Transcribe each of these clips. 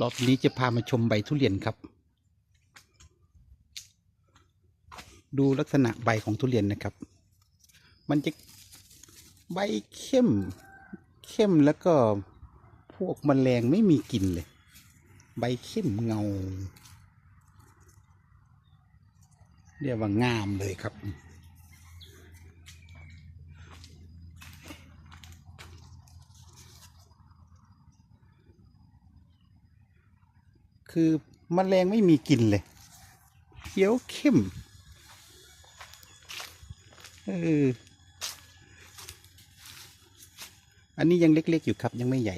รอบนี้จะพามาชมใบทุเรียนครับ ดูลักษณะใบของทุเรียนนะครับ มันจะใบเข้ม เข้มแล้วก็พวกมแมลงไม่มีกลิ่นเลย ใบเข้มเงา เรียกว่างามเลยครับ คือมแมลงไม่มีกลิ่นเลยเขียวเข้มเอออันนี้ยังเล็ก ๆ อยู่ครับยังไม่ใหญ่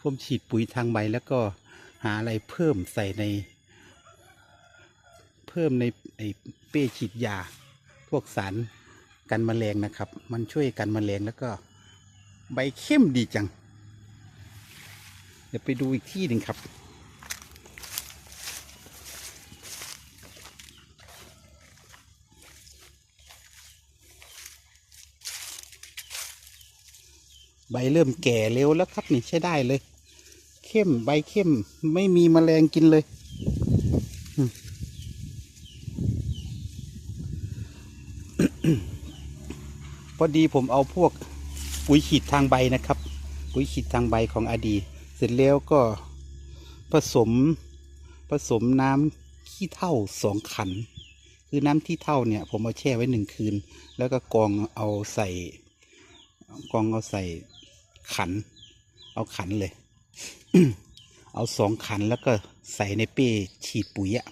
ผมฉีดปุ๋ยทางใบแล้วก็หาอะไรเพิ่มใส่ใน เพิ่มในไอ้เป้ฉีดยา พวกสารกันแมลงนะครับ มันช่วยกันแมลงแล้วก็ใบเข้มดีจัง เดี๋ยวไปดูอีกที่หนึ่งครับ ใบเริ่มแก่เร็วแล้วครับนี่ใช้ได้เลย เข้มใบเข้มไม่มีแมลงกินเลย พอดีผมเอาพวกปุ๋ยฉีดทางใบนะครับ ปุ๋ยฉีดทางใบของอดี เสร็จแล้วก็ผสมผสมน้ำขี้เถ้าสองขัน คือน้ำที่เท่าเนี่ย ผมเอาแช่ไว้หนึ่งคืน แล้วก็กองเอาใส่กองเอาใส่ ขัน เอาขันเลย เอาสองขันแล้วก็ใส่ในเป้ฉีดปุ๋ยอะ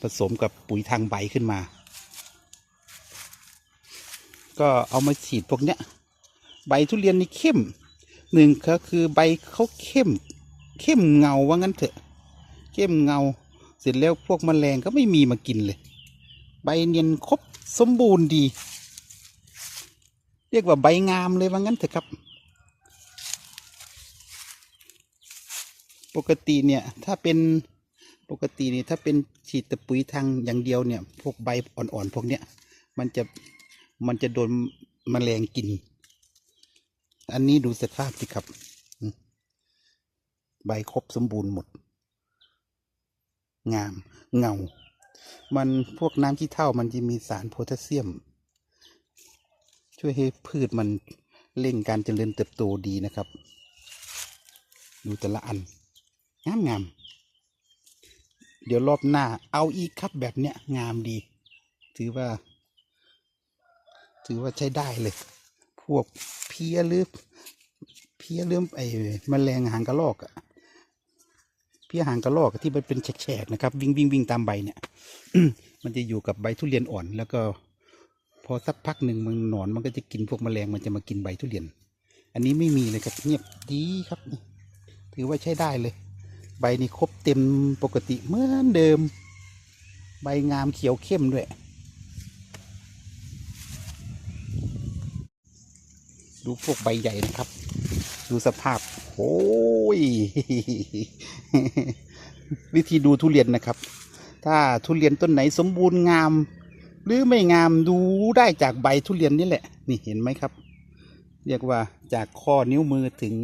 ผสมกับปุ๋ยทางใบขึ้นมา ก็เอามาฉีดพวกเนี้ย ใบทุเรียนนี่เข้มหนึ่งก็คือใบเขาเข้ม เข้มเงาว่างั้นเถอะ เข้มเงา เสร็จแล้วพวกแมลงก็ไม่มีมากินเลย ใบเนียนครบสมบูรณ์ดี เรียกว่าใบงามเลยว่างั้นเถอะครับ ปกติเนี่ยถ้าเป็นปกติเนี่ยถ้าเป็นฉีดต่ปุ๋ยทางอย่างเดียวเนี่ย พวกใบอ่อนๆพวกเนี้ยมันจะมันจะโดนแมลงกิน อันนี้ดูสภาพสิครับ ใบครบสมบูรณ์หมด งามเงา มันพวกน้ำขี้เถ้ามันจะมีสารโพแทสเซียม ช่วยให้พืชมันเร่งการเจริญเติบโตดีนะครับ ดูแต่ละอัน งามงามเดี๋ยวรอบหน้า เอาอีกครับแบบเนี้ยงามดี ถือว่า ถือว่าใช้ได้เลย พวกเพี้ยหรือเพี้ยหรือไอ้แมลงหางกระรอกอะเพี้ยหางกระรอกที่มันเป็นแฉกๆนะครับ วิ่งวิ่งวิ่งตามใบเนี่ยมันจะอยู่กับใบทุเรียนอ่อน แล้วก็ พอสักพักหนึ่งมันหนอนมันก็จะกินพวกแมลงมันจะมากินใบทุเรียน อันนี้ไม่มีเลยครับเงียบดีครับ ถือว่าใช้ได้เลย ใบนี้ครบเต็มปกติเหมือนเดิม ใบงามเขียวเข้มด้วย ดูพวกใบใหญ่นะครับ ดูสภาพโอ้ยวิธีดูทุเรียนนะครับ ถ้าทุเรียนต้นไหนสมบูรณ์งาม หรือไม่งามดูได้จากใบทุเรียนนี่แหละ นี่เห็นไหมครับ เรียกว่าจากข้อนิ้วมือถึง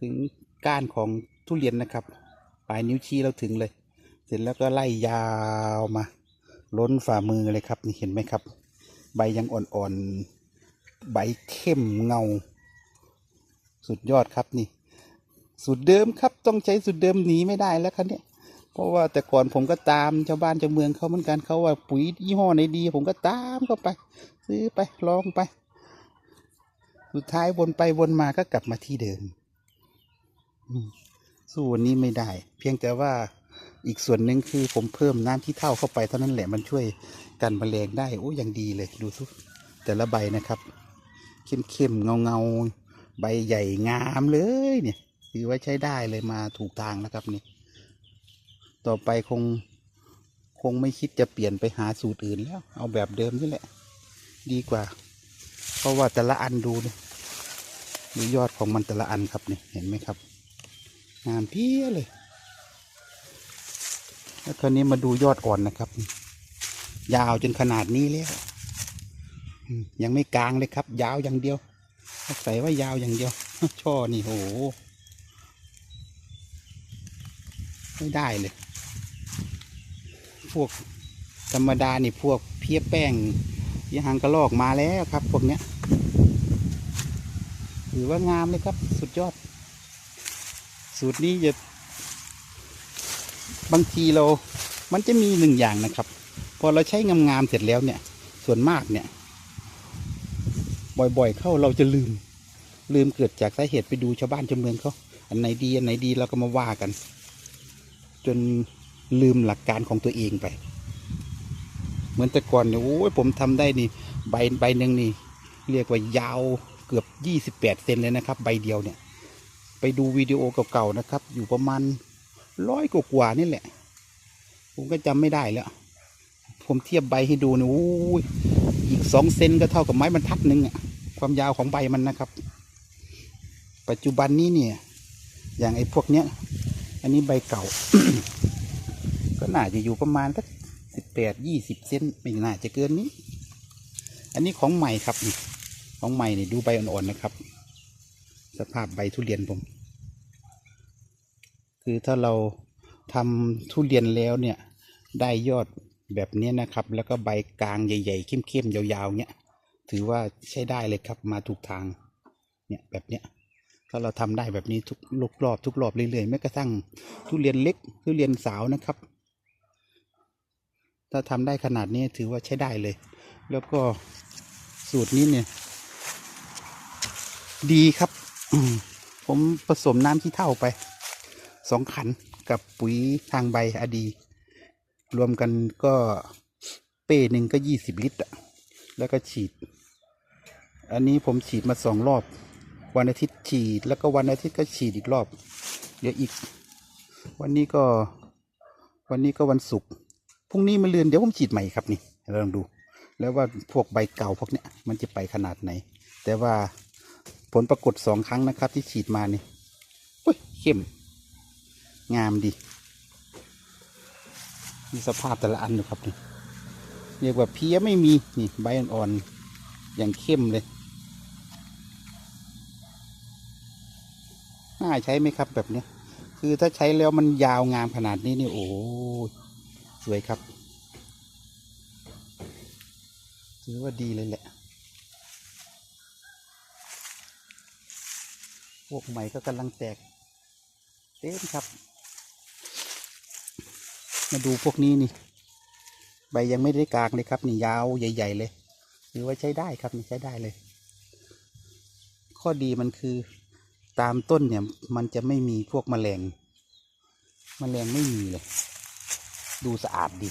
ถึงก้านของทุเรียนนะครับ ปลายนิ้วชี้เราถึงเลย เสร็จแล้วก็ไล่ยาวมา ล้นฝ่ามือเลยครับ นี่เห็นไหมครับ ใบยังอ่อนๆ ใบเข้มเงา สุดยอดครับนี่ สูตรเดิมครับต้องใช้สูตรเดิมหนีไม่ได้แล้วครับเนี่ยเพราะว่าแต่ก่อนผมก็ตามชาวบ้านชาวเมืองเขาเหมือนกันเขาว่าปุ๋ยยี่ห้อไหนดี ผมก็ตามเข้าไป ซื้อไปลองไป สุดท้ายวนไปวนมาก็กลับมาที่เดิมอืม สู้วันนี้ไม่ได้ เพียงแต่ว่าอีกส่วนหนึ่งคือผมเพิ่มน้ำที่เท่าเข้าไปเท่านั้นแหละมันช่วยกันแมลงได้โอ้ยังดีเลยดูสุแต่ละใบนะครับ เข้มๆเงาๆใบใหญ่งามเลยเนี่ยถือว่าใช้ได้เลยมาถูกทางแล้วครับนี่ต่อไปคงคงไม่คิดจะเปลี่ยนไปหาสูตรอื่นแล้ว เอาแบบเดิมนี่แหละ ดีกว่า เพราะว่าแต่ละอันดูเนี่ยดูยอดของมันแต่ละอันครับนี่เห็นไหมครับ งามเพี้ยเลย แล้วคราวนี้มาดูยอดอ่อนนะครับ ยาวจนขนาดนี้แล้วยังไม่กลางเลยครับ ยาวอย่างเดียวใส่ว่ายาวอย่างเดียว ช่อนี่โหไม่ได้เลย พวกธรรมดานี่พวกเพี้ยแป้งยี่หางกระลอกมาแล้วครับพวกเนี้ยถือว่างามเลยครับ สุดยอด สูตรนี้จะบางทีเรา มันจะมีหนึ่งอย่างนะครับ พอเราใช้งามๆเสร็จแล้วเนี่ย ส่วนมากเนี่ย บ่อยๆ เข้าเราจะลืม ลืมเกิดจากสาเหตุไปดูชาวบ้านชาวเมืองเขาอันไหนดีอันไหนดีเราก็มาว่ากัน จนลืมหลักการของตัวเองไป เหมือนแต่ก่อนเนี่ยโอ้ยผมทำได้นี่ใบใบหนึ่งนี่ เรียกว่ายาวเกือบยี่สิบแปดเซนเลยนะครับ ใบเดียวเนี่ย ไปดูวิดีโอเก่าๆนะครับ อยู่ประมาณร้อยกว่านี่แหละ ผมก็จำไม่ได้แล้ว ผมเทียบใบให้ดูนี่โอ้ยอีกสองเซนก็เท่ากับไม้บรรทัดหนึ่งอะความยาวของใบมันนะครับ ปัจจุบันนี้เนี่ย อย่างไอ้พวกเนี้ย อันนี้ใบเก่า ก็น่าจะอยู่ประมาณสักสิบแปดยี่สิบเซนไม่น่าจะเกินนี้ อันนี้ของใหม่ครับ ของใหม่เนี่ยดูใบอ่อนๆนะครับ สภาพใบทุเรียนผม คือถ้าเราทำทุเรียนแล้วเนี่ยได้ยอดแบบนี้นะครับ แล้วก็ใบกลางใหญ่ๆเข้มๆยาวๆเนี่ยถือว่าใช้ได้เลยครับมาถูกทางเนี่ยแบบเนี้ยถ้าเราทำได้แบบนี้ทุกลูกรอบทุกรอบเรื่อยๆแม้กระทั่งทุเรียนเล็กทุเรียนสาวนะครับ ถ้าทำได้ขนาดนี้ถือว่าใช้ได้เลย แล้วก็สูตรนี้เนี่ย ดีครับ อืมผมผสมน้ำที่เท่าไปสองขันกับปุ๋ยทางใบอดี รวมกันก็เป้หนึ่งก็ยี่สิบลิตรอะแล้วก็ฉีด อันนี้ผมฉีดมาสองรอบ วันอาทิตย์ฉีด แล้วก็วันอาทิตย์ก็ฉีดอีกรอบ เดี๋ยวอีก วันนี้ก็ วันนี้ก็วันศุกร์พรุ่งนี้มาเลือนเดี๋ยวผมฉีดใหม่ครับนี่เราลองดู แล้วว่าพวกใบเก่าพวกเนี้ยมันจะไปขนาดไหน แต่ว่า ผลปรากฏสองครั้งนะครับ ที่ฉีดมานี่อุ้ยเข้ม งามดีมีสภาพแต่ละอันดูครับนี่เรียกว่าเพี้ยไม่มีนี่ใบอ่อนๆอย่างเข้มเลยน่าใช้ไหมครับแบบนี้คือถ้าใช้แล้วมันยาวงามขนาดนี้นี่โอ้สวยครับถือว่าดีเลยแหละ พวกใหม่ก็กำลังแตก เต็มครับ มาดูพวกนี้นี่ ใบยังไม่ได้กลางเลยครับ นี่ยาวใหญ่ ๆ เลยถือว่าใช้ได้ครับนี่ใช้ได้เลย ข้อดีมันคือตามต้นเนี่ย มันจะไม่มีพวกแมลงแมลงไม่มีเลย ดูสะอาดดี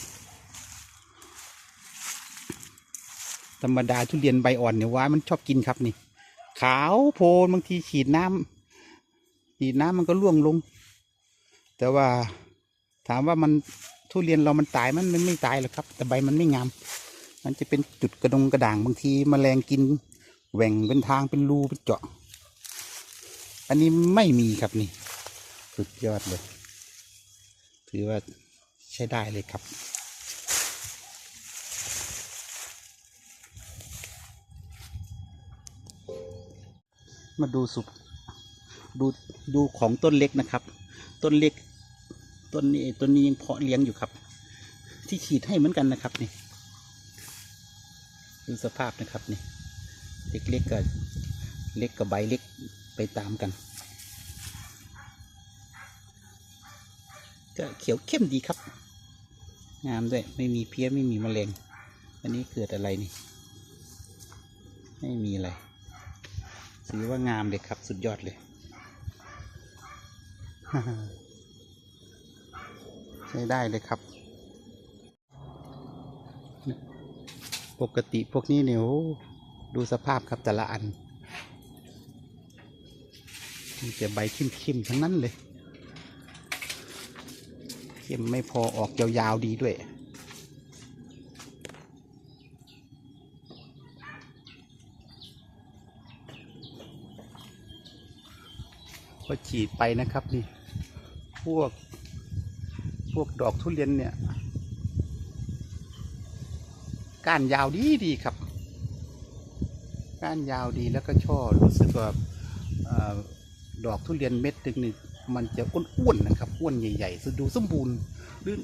ธรรมดาทุเรียนใบอ่อนเนี่ยว่ามันชอบกินครับนี่ ขาวโพลนบางทีฉีดน้ำฉีดน้ำมันก็ร่วงลง แต่ว่าถามว่ามันทุเรียนเรามันตายมันมันไม่ตายหรอกครับ แต่ใบมันไม่งาม มันจะเป็นจุดกระดงกระด่างบางทีมแมลงกินแหว่งเป็นทางเป็นรูเป็นเจาะ อันนี้ไม่มีครับนี่สุดยอดเลย ถือว่าใช้ได้เลยครับ มาดูสุปดูดูของต้นเล็กนะครับ ต้นเล็กต้นนี้ต้นนี้ยังเพาะเลี้ยงอยู่ครับ ที่ฉีดให้เหมือนกันนะครับนี่ดูสภาพนะครับนี่เล็กๆกับเล็กกับใบเล็กไปตามกัน ก็เขียวเข้มดีครับ งามด้วยไม่มีเพี้ยไม่มีมแมลงอันนี้เกิดอะไรนี่ ไม่มีอะไร ถือว่างามเลยครับสุดยอดเลย ใช้ได้เลยครับ ปกติพวกนี้เนี่ยดูสภาพครับแต่ละอันมีแต่ใบเข้มๆทั้งนั้นเลย เข้มไม่พอออกยาวๆดีด้วย พอฉีดไปนะครับนี่ พวก พวกดอกทุเรียนเนี่ย ก้านยาวดีดีครับ ก้านยาวดีแล้วก็ช่อรู้สึกว่าอดอกทุเรียนเม็ดหนึ่งนี่มันจะอ้วนๆนะครับอ้วนใหญ่ๆสดูสมบูรณ์หรือ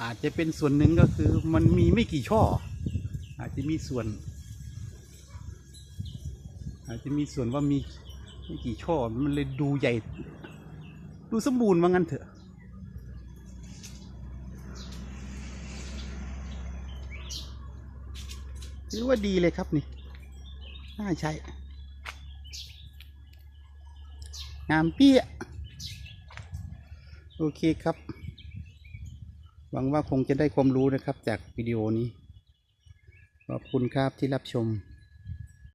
อาจจะเป็นส่วนหนึ่งก็คือมันมีไม่กี่ช่อ อาจจะมีส่วน อาจจะมีส่วนว่ามี ไม่กี่ช่อมันเลยดูใหญ่ ดูสมบูรณ์ว่างั้นเถอะถือว่าดีเลยครับนี่ น่าใช้ งามเปี้ย โอเคครับ หวังว่าคงจะได้ความรู้นะครับจากวิดีโอนี้ ขอบคุณครับที่รับชม